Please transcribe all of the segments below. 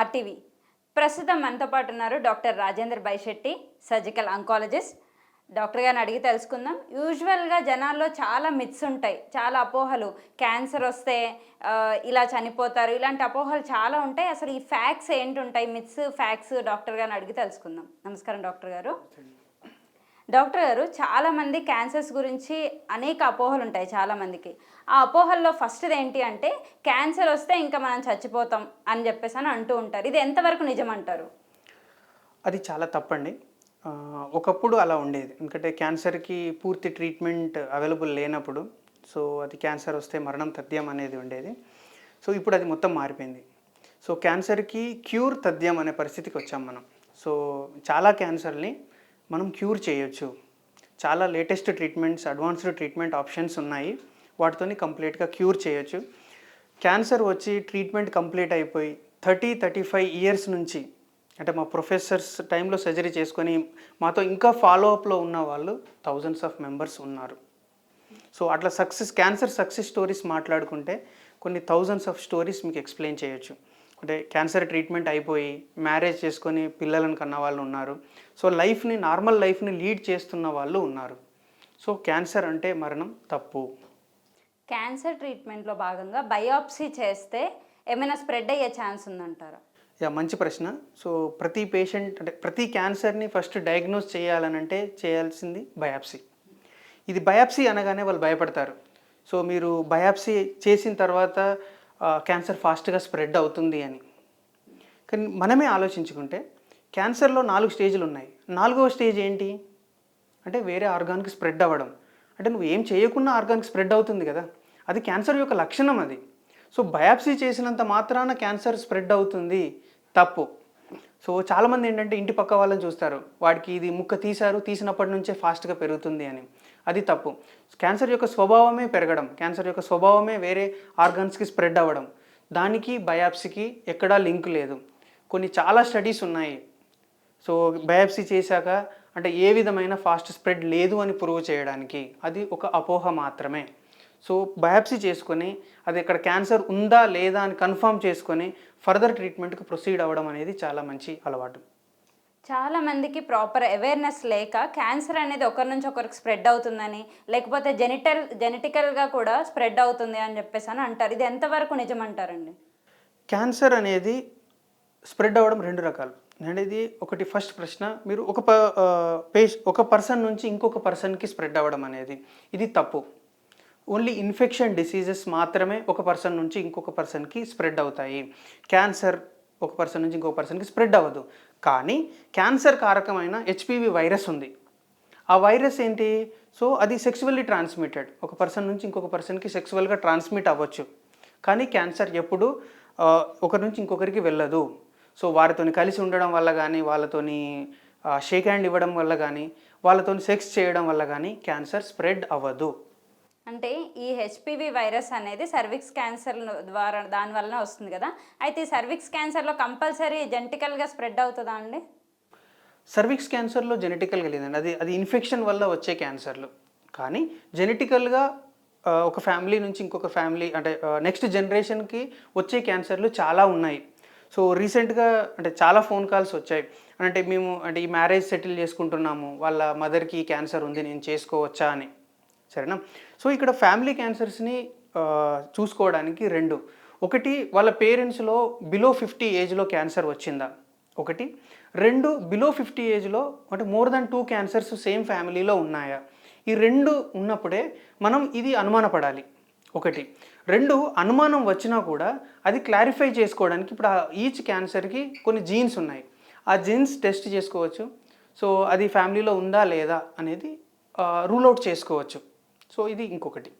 RTV. ప్రస్తుతం మనతో పాటు ఉన్నారు doctor Rajendra Baishetti surgical oncologist doctor గారిని అడిగి తెలుసుకుందాం. యూజువల్గా జనాల్లో చాలా మిత్స్ ఉంటాయి. చాలా అపోహలు. క్యాన్సర్ వస్తే ఇలా చనిపోతారు. ఇలాంటి అపోహలు చాలా ఉంటాయి. అసలు ఈ ఫ్యాక్స్ ఏంటి ఉంటాయి? మిత్స్ ఫ్యాక్స్ డాక్టర్ గారిని అడిగి తెలుసుకుందాం. నమస్కారం డాక్టర్ గారు. డాక్టర్ గారు చాలామంది క్యాన్సర్స్ గురించి అనేక అపోహలు ఉంటాయి చాలామందికి ఆ అపోహల్లో ఫస్ట్ది ఏంటి అంటే క్యాన్సర్ వస్తే ఇంకా మనం చచ్చిపోతాం అని చెప్పేసి అని అంటూ ఉంటారు. ఇది ఎంతవరకు నిజం అంటారు? అది చాలా తప్పండి. ఒకప్పుడు అలా ఉండేది. ఎందుకంటే క్యాన్సర్కి పూర్తి ట్రీట్మెంట్ అవైలబుల్ లేనప్పుడు సో అది క్యాన్సర్ వస్తే మరణం తథ్యం అనేది ఉండేది. సో ఇప్పుడు అది మొత్తం మారిపోయింది. సో క్యాన్సర్కి క్యూర్ తథ్యం అనే పరిస్థితికి వచ్చాం మనం. సో చాలా క్యాన్సర్ని మనం క్యూర్ చేయొచ్చు. చాలా latest treatments advanced treatment options ఉన్నాయి. వాటితోని కంప్లీట్గా క్యూర్ చేయొచ్చు. క్యాన్సర్ వచ్చి ట్రీట్మెంట్ కంప్లీట్ అయిపోయి థర్టీ థర్టీ ఫైవ్ ఇయర్స్ నుంచి అంటే మా ప్రొఫెసర్స్ టైంలో సర్జరీ చేసుకొని మాతో ఇంకా ఫాలో అప్లో ఉన్న వాళ్ళు థౌజండ్స్ ఆఫ్ మెంబర్స్ ఉన్నారు. సో అట్లా సక్సెస్ క్యాన్సర్ సక్సెస్ స్టోరీస్ మాట్లాడుకుంటే కొన్ని థౌజండ్స్ ఆఫ్ స్టోరీస్ మీకు ఎక్స్ప్లెయిన్ చేయొచ్చు. అంటే క్యాన్సర్ ట్రీట్మెంట్ అయిపోయి మ్యారేజ్ చేసుకొని పిల్లలను కన్న వాళ్ళు ఉన్నారు. సో లైఫ్ని నార్మల్ లైఫ్ని లీడ్ చేస్తున్న వాళ్ళు ఉన్నారు. సో క్యాన్సర్ అంటే మరణం తప్పు. క్యాన్సర్ ట్రీట్మెంట్లో భాగంగా బయాప్సీ చేస్తే ఏమైనా స్ప్రెడ్ అయ్యే ఛాన్స్ ఉందంటారా? యా మంచి ప్రశ్న. సో ప్రతి పేషెంట్ అంటే ప్రతి క్యాన్సర్ని ఫస్ట్ డయాగ్నోస్ చేయాలనంటే చేయాల్సింది బయాప్సీ ఇది బయాప్సీ అనగానే వాళ్ళు భయపడతారు. సో మీరు బయాప్సీ చేసిన తర్వాత క్యాన్సర్ ఫాస్ట్గా స్ప్రెడ్ అవుతుంది అని. కానీ మనమే ఆలోచించుకుంటే క్యాన్సర్లో నాలుగు స్టేజ్లు ఉన్నాయి. నాలుగవ స్టేజ్ ఏంటి? అంటే వేరే ఆర్గాన్కి స్ప్రెడ్ అవ్వడం. అంటే నువ్వు ఏం చేయకుండా ఆర్గాన్కి స్ప్రెడ్ అవుతుంది కదా. అది క్యాన్సర్ యొక్క లక్షణం అది. సో బయాప్సీ చేసినంత మాత్రాన క్యాన్సర్ స్ప్రెడ్ అవుతుంది. తప్పు. సో చాలామంది ఏంటంటే ఇంటి పక్క వాళ్ళని చూస్తారు. వాడికి ఇది ముక్క తీశారు తీసినప్పటి నుంచే ఫాస్ట్గా పెరుగుతుంది అని. అది తప్పు. క్యాన్సర్ యొక్క స్వభావమే పెరగడం క్యాన్సర్ యొక్క స్వభావమే వేరే ఆర్గాన్స్కి స్ప్రెడ్ అవ్వడం దానికి బయాప్సీకి ఎక్కడా లింక్ లేదు. కొన్ని చాలా స్టడీస్ ఉన్నాయి. సో బయాప్సీ చేశాక అంటే ఏ విధమైన ఫాస్ట్ స్ప్రెడ్ లేదు అని ప్రూవ్ చేయడానికి అది ఒక అపోహ మాత్రమే. సో బయాప్సీ చేసుకొని అది ఇక్కడ క్యాన్సర్ ఉందా లేదా అని కన్ఫర్మ్ చేసుకొని ఫర్దర్ ట్రీట్మెంట్కి ప్రొసీడ్ అవ్వడం అనేది చాలా మంచి అలవాటు. చాలా మందికి ప్రాపర్ అవేర్నెస్ లేక క్యాన్సర్ అనేది ఒకరి నుంచి ఒకరికి స్ప్రెడ్ అవుతుందని లేకపోతే జెనిటల్ జెనెటికల్గా కూడా స్ప్రెడ్ అవుతుంది అని చెప్పేసి అని అంటారు. ఇది ఎంతవరకు నిజం అంటారండి క్యాన్సర్ అనేది స్ప్రెడ్ అవ్వడం రెండు రకాలు. అనేది ఒకటి ఫస్ట్ ప్రశ్న మీరు ఒక పేష్ ఒక పర్సన్ నుంచి ఇంకొక పర్సన్కి స్ప్రెడ్ అవ్వడం అనేది ఇది తప్పు. ఓన్లీ ఇన్ఫెక్షన్ డిసీజెస్ మాత్రమే ఒక పర్సన్ నుంచి ఇంకొక పర్సన్కి స్ప్రెడ్ అవుతాయి. క్యాన్సర్ ఒక పర్సన్ నుంచి ఇంకొక పర్సన్కి స్ప్రెడ్ అవ్వదు. కానీ క్యాన్సర్ కారకమైన హెచ్పివి వైరస్ ఉంది. ఆ వైరస్ ఏంటి? సో అది సెక్సువల్లీ ట్రాన్స్మిటెడ్ ఒక పర్సన్ నుంచి ఇంకొక పర్సన్కి సెక్సువల్గా ట్రాన్స్మిట్ అవ్వచ్చు. కానీ క్యాన్సర్ ఎప్పుడు ఒకరి నుంచి ఇంకొకరికి వెళ్ళదు. సో వారితోని కలిసి ఉండడం వల్ల కానీ వాళ్ళతోని షేక్ హ్యాండ్ ఇవ్వడం వల్ల కానీ వాళ్ళతోని సెక్స్ చేయడం వల్ల కానీ క్యాన్సర్ స్ప్రెడ్ అవ్వదు. అంటే ఈ హెచ్పివి వైరస్ అనేది సర్విక్స్ క్యాన్సర్ ద్వారా దాని వలన వస్తుంది కదా. అయితే ఈ సర్విక్స్ క్యాన్సర్లో కంపల్సరీ జెనటికల్గా స్ప్రెడ్ అవుతుందా అండి? సర్విక్స్ క్యాన్సర్లో జెనెటికల్గా లేదండి. అది అది ఇన్ఫెక్షన్ వల్ల వచ్చే క్యాన్సర్లు కానీ జెనెటికల్గా ఒక ఫ్యామిలీ నుంచి ఇంకొక ఫ్యామిలీ అంటే నెక్స్ట్ జనరేషన్కి వచ్చే క్యాన్సర్లు చాలా ఉన్నాయి. సో రీసెంట్గా అంటే చాలా ఫోన్ కాల్స్ వచ్చాయి. అంటే మేము అంటే ఈ మ్యారేజ్ సెటిల్ చేసుకుంటున్నాము. వాళ్ళ మదర్కి క్యాన్సర్ ఉంది నేను చేసుకోవచ్చా అని. సరేనా? సో ఇక్కడ ఫ్యామిలీ క్యాన్సర్స్ని చూసుకోవడానికి రెండు. ఒకటి వాళ్ళ పేరెంట్స్లో బిలో ఫిఫ్టీ ఏజ్లో క్యాన్సర్ వచ్చిందా? ఒకటి. రెండు బిలో ఫిఫ్టీ ఏజ్లో అంటే more than two cancers same ఫ్యామిలీలో ఉన్నాయా? ఈ రెండు ఉన్నప్పుడే మనం ఇది అనుమానపడాలి. ఒకటి. రెండు అనుమానం వచ్చినా కూడా అది క్లారిఫై చేసుకోవడానికి ఇప్పుడు ఈచ్ క్యాన్సర్కి కొన్ని జీన్స్ ఉన్నాయి. ఆ జీన్స్ టెస్ట్ చేసుకోవచ్చు. సో అది ఫ్యామిలీలో ఉందా లేదా అనేది రూల్ అవుట్ చేసుకోవచ్చు. సో ఇది ఇంకొకటి.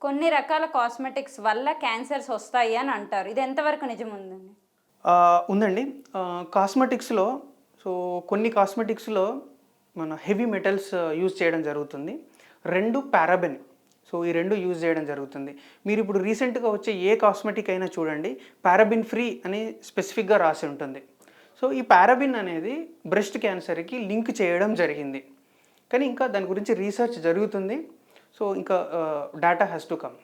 కొన్ని రకాల కాస్మెటిక్స్ వల్ల క్యాన్సర్స్ వస్తాయి అని అంటారు. ఇది ఎంతవరకు నిజం ఉందండి? ఉందండి. కాస్మెటిక్స్లో సో కొన్ని కాస్మెటిక్స్లో మన హెవీ మెటల్స్ యూజ్ చేయడం జరుగుతుంది. రెండు పారాబెన్ సో ఈ రెండు యూజ్ చేయడం జరుగుతుంది. మీరు ఇప్పుడు రీసెంట్గా వచ్చే ఏ కాస్మెటిక్ అయినా చూడండి పారాబిన్ ఫ్రీ అని స్పెసిఫిక్గా రాసి ఉంటుంది. సో ఈ పారాబిన్ అనేది బ్రెస్ట్ క్యాన్సర్కి లింక్ చేయడం జరిగింది. కానీ ఇంకా దాని గురించి రీసెర్చ్ జరుగుతుంది. సో ఇంకా డేటా హ్యాస్ టు కమ్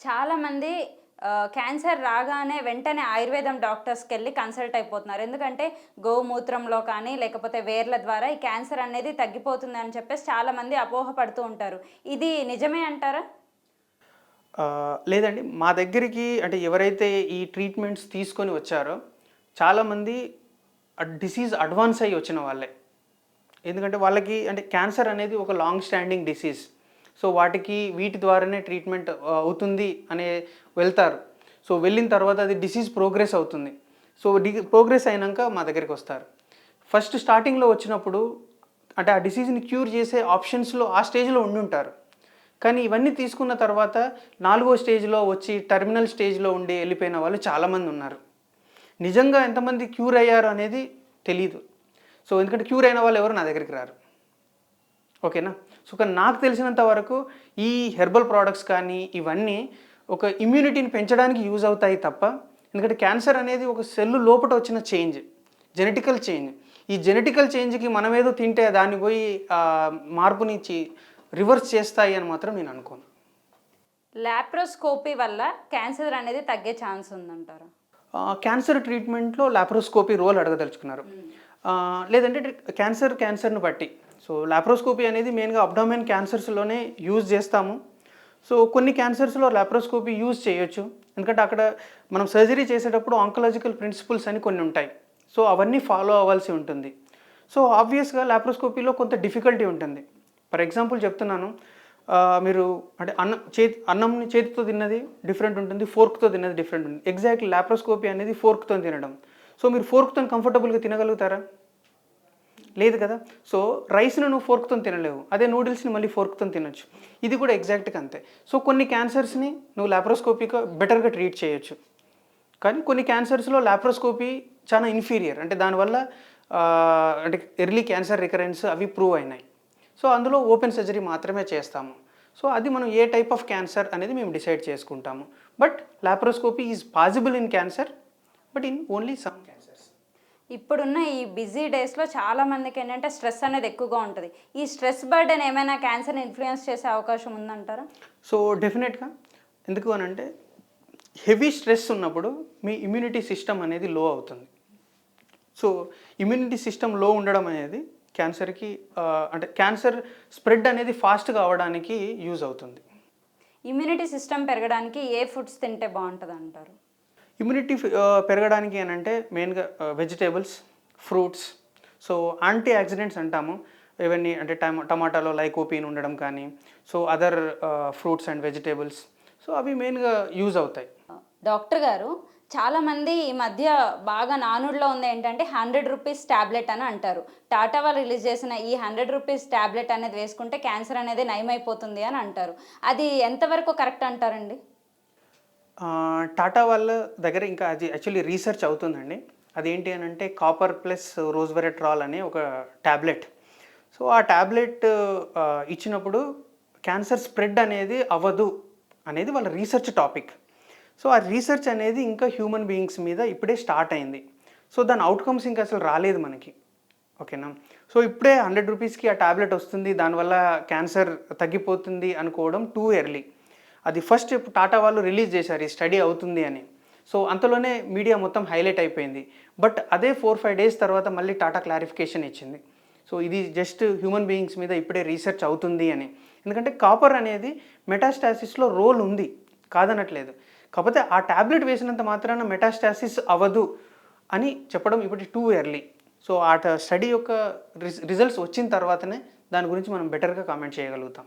చాలామంది క్యాన్సర్ రాగానే వెంటనే ఆయుర్వేదం డాక్టర్స్కి వెళ్ళి కన్సల్ట్ అయిపోతున్నారు. ఎందుకంటే గోమూత్రంలో కానీ లేకపోతే వేర్ల ద్వారా ఈ క్యాన్సర్ అనేది తగ్గిపోతుంది అని చెప్పేసి చాలామంది అపోహపడుతూ ఉంటారు. ఇది నిజమే అంటారా? లేదండి. మా దగ్గరికి అంటే ఎవరైతే ఈ ట్రీట్మెంట్స్ తీసుకొని వచ్చారో చాలామంది డిసీజ్ అడ్వాన్స్ అయ్యి వచ్చిన వాళ్ళే. ఎందుకంటే వాళ్ళకి అంటే క్యాన్సర్ అనేది ఒక లాంగ్ స్టాండింగ్ డిసీజ్ సో వాటికి వీటి ద్వారానే ట్రీట్మెంట్ అవుతుంది అనే వెళ్తారు. సో వెళ్ళిన తర్వాత అది డిసీజ్ ప్రోగ్రెస్ అవుతుంది. సో డి ప్రోగ్రెస్ అయినాక మా దగ్గరికి వస్తారు. ఫస్ట్ స్టార్టింగ్లో వచ్చినప్పుడు అంటే ఆ డిసీజ్ని క్యూర్ చేసే ఆప్షన్స్లో ఆ స్టేజ్లో ఉండి ఉంటారు. కానీ ఇవన్నీ తీసుకున్న తర్వాత నాలుగో స్టేజ్లో వచ్చి టెర్మినల్ స్టేజ్లో ఉండి వెళ్ళిపోయిన వాళ్ళు చాలామంది ఉన్నారు. నిజంగా ఎంతమంది క్యూర్ అయ్యారు అనేది తెలీదు. సో ఎందుకంటే క్యూర్ అయిన వాళ్ళు ఎవరు నా దగ్గరికి రారు. ఓకేనా? సో కానీ నాకు తెలిసినంత వరకు ఈ హెర్బల్ ప్రోడక్ట్స్ కానీ ఇవన్నీ ఒక ఇమ్యూనిటీని పెంచడానికి యూజ్ అవుతాయి తప్ప ఎందుకంటే క్యాన్సర్ అనేది ఒక సెల్ లోపల వచ్చిన చేంజ్ జెనెటికల్ చేంజ్. ఈ జెనెటికల్ చేంజ్కి మనం ఏదో తింటే దాన్ని పోయి మార్పునిచ్చి రివర్స్ చేస్తాయి అని మాత్రం నేను అనుకోను. లాప్రోస్కోపీ వల్ల క్యాన్సర్ అనేది తగ్గే ఛాన్స్ ఉందంటారా? క్యాన్సర్ ట్రీట్మెంట్లో లాప్రోస్కోపీ రోల్ అడగదలుచుకున్నారు. లేదంటే క్యాన్సర్ క్యాన్సర్ను బట్టి. సో లాప్రోస్కోపీ అనేది మెయిన్గా అబ్డామెన్ క్యాన్సర్స్లోనే యూజ్ చేస్తాము. సో కొన్ని క్యాన్సర్స్లో లాప్రోస్కోపీ యూజ్ చేయొచ్చు. ఎందుకంటే అక్కడ మనం సర్జరీ చేసేటప్పుడు ఆంకలాజికల్ ప్రిన్సిపల్స్ అని కొన్ని ఉంటాయి. సో అవన్నీ ఫాలో అవ్వాల్సి ఉంటుంది. సో ఆబ్వియస్గా లాప్రోస్కోపీలో కొంత డిఫికల్టీ ఉంటుంది. ఫర్ ఎగ్జాంపుల్ చెప్తున్నాను మీరు అంటే అన్నం చేతి అన్నంని చేతితో తిన్నది డిఫరెంట్ ఉంటుంది ఫోర్క్తో తిన్నది డిఫరెంట్ ఉంటుంది. ఎగ్జాక్ట్లీ లాప్రోస్కోపీ అనేది ఫోర్క్తో తినడం. సో మీరు ఫోర్క్తో కంఫర్టబుల్గా తినగలుగుతారా? లేదు కదా? సో రైస్ను నువ్వు ఫోర్క్తో తినలేవు. అదే నూడిల్స్ని మళ్ళీ ఫోర్క్తో తినొచ్చు. ఇది కూడా ఎగ్జాక్ట్గా అంతే. సో కొన్ని క్యాన్సర్స్ని నువ్వు లాప్రోస్కోపీగా బెటర్గా ట్రీట్ చేయొచ్చు. కానీ కొన్ని క్యాన్సర్స్లో లాప్రోస్కోపీ చాలా ఇన్ఫీరియర్ అంటే దానివల్ల అంటే ఎర్లీ క్యాన్సర్ రికరెన్స్ అవి ప్రూవ్ అయినాయి. సో అందులో ఓపెన్ సర్జరీ మాత్రమే చేస్తాము. సో అది మనం ఏ టైప్ ఆఫ్ క్యాన్సర్ అనేది మేము డిసైడ్ చేసుకుంటాము. But laparoscopy is possible in cancer but in only some cancer ఇప్పుడున్న ఈ బిజీ డేస్లో చాలా మందికి ఏంటంటే స్ట్రెస్ అనేది ఎక్కువగా ఉంటుంది. ఈ స్ట్రెస్ బర్డెన్ ఏమైనా క్యాన్సర్ ఇన్ఫ్లుయెన్స్ చేసే అవకాశం ఉందంటారా? సో డెఫినెట్గా. ఎందుకు అని అంటే హెవీ స్ట్రెస్ ఉన్నప్పుడు మీ ఇమ్యూనిటీ సిస్టమ్ అనేది లో అవుతుంది. సో ఇమ్యూనిటీ సిస్టమ్లో ఉండడం అనేది క్యాన్సర్కి అంటే క్యాన్సర్ స్ప్రెడ్ అనేది ఫాస్ట్గా అవడానికి యూజ్ అవుతుంది. ఇమ్యూనిటీ సిస్టమ్ పెరగడానికి ఏ ఫుడ్స్ తింటే బాగుంటుంది అంటారు ఇమ్యూనిటీ పెరగడానికి అని అంటే మెయిన్గా vegetables fruits. So antioxidants అంటాము. ఇవన్నీ అంటే టమా టమాటాలో లైకోపీన్ ఉండడం కానీ so other fruits and vegetables. So అవి మెయిన్గా యూజ్ అవుతాయి. డాక్టర్ గారు చాలామంది ఈ మధ్య బాగా నానుడిలో ఉంది ఏంటంటే హండ్రెడ్ రూపీస్ ట్యాబ్లెట్ అని అంటారు. టాటా వాళ్ళు రిలీజ్ చేసిన ఈ హండ్రెడ్ రూపీస్ ట్యాబ్లెట్ అనేది వేసుకుంటే క్యాన్సర్ అనేది నయమైపోతుంది అని అంటారు. అది ఎంతవరకు కరెక్ట్ అంటారండి? టాటా వాళ్ళ దగ్గర ఇంకా అది యాక్చువల్లీ రీసెర్చ్ అవుతుందండి. అదేంటి అని అంటే కాపర్ ప్లస్ రోజ్వెరెట్రాల్ అనే ఒక ట్యాబ్లెట్ సో ఆ ట్యాబ్లెట్ ఇచ్చినప్పుడు క్యాన్సర్ స్ప్రెడ్ అనేది అవ్వదు అనేది వాళ్ళ రీసెర్చ్ టాపిక్ సో ఆ రీసెర్చ్ అనేది ఇంకా హ్యూమన్ బీయింగ్స్ మీద ఇప్పుడే స్టార్ట్ అయింది. సో దాని అవుట్కమ్స్ ఇంకా అసలు రాలేదు మనకి. ఓకేనా? సో ఇప్పుడే హండ్రెడ్ రూపీస్కి ఆ టాబ్లెట్ వస్తుంది. దానివల్ల క్యాన్సర్ తగ్గిపోతుంది అనుకోవడం టూ ఎర్లీ అది ఫస్ట్ టాటా వాళ్ళు రిలీజ్ చేశారు ఈ స్టడీ అవుతుంది అని. సో అంతలోనే మీడియా మొత్తం హైలైట్ అయిపోయింది. బట్ అదే ఫోర్ ఫైవ్ డేస్ తర్వాత మళ్ళీ టాటా క్లారిఫికేషన్ ఇచ్చింది. సో ఇది జస్ట్ హ్యూమన్ బీయింగ్స్ మీద ఇప్పుడే రీసెర్చ్ అవుతుంది అని. ఎందుకంటే కాపర్ అనేది మెటాస్టాసిస్లో రోల్ ఉంది కాదనట్లేదు. కాకపోతే ఆ టాబ్లెట్ వేసినంత మాత్రాన మెటాస్టాసిస్ అవ్వదు అని చెప్పడం ఇప్పటి టూ ఎర్లీ సో ఆ స్టడీ యొక్క రిజల్ట్స్ వచ్చిన తర్వాతనే దాని గురించి మనం బెటర్గా కామెంట్ చేయగలుగుతాం.